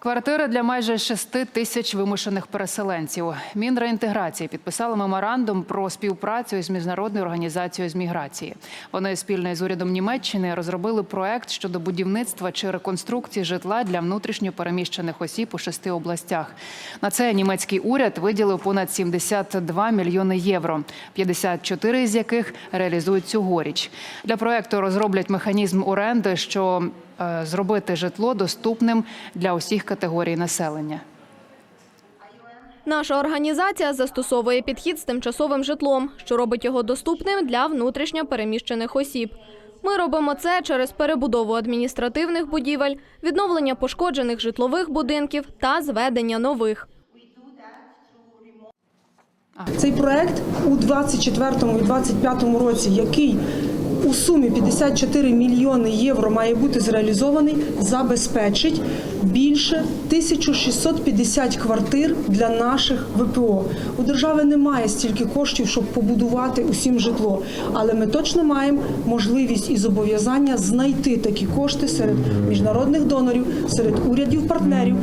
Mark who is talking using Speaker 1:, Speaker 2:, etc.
Speaker 1: Квартири для майже 6 тисяч вимушених переселенців. Мінреінтеграції підписали меморандум про співпрацю із міжнародною організацією з міграції. Вони спільно з урядом Німеччини розробили проект щодо будівництва чи реконструкції житла для внутрішньо переміщених осіб у шести областях. На це німецький уряд виділив понад 72 мільйони євро, 54 з яких реалізують цьогоріч. Для проекту розроблять механізм оренди, що е, зробити житло доступним для усіх категорій населення.
Speaker 2: Наша організація застосовує підхід з тимчасовим житлом, що робить його доступним для внутрішньо переміщених осіб. Ми робимо це через перебудову адміністративних будівель, відновлення пошкоджених житлових будинків та зведення нових.
Speaker 3: Цей проект у 24 і 25 році, який у сумі 54 мільйони євро має бути зреалізований, забезпечить більше 1650 квартир для наших ВПО. У держави немає стільки коштів, щоб побудувати усім житло, але ми точно маємо можливість і зобов'язання знайти такі кошти серед міжнародних донорів, серед урядів партнерів.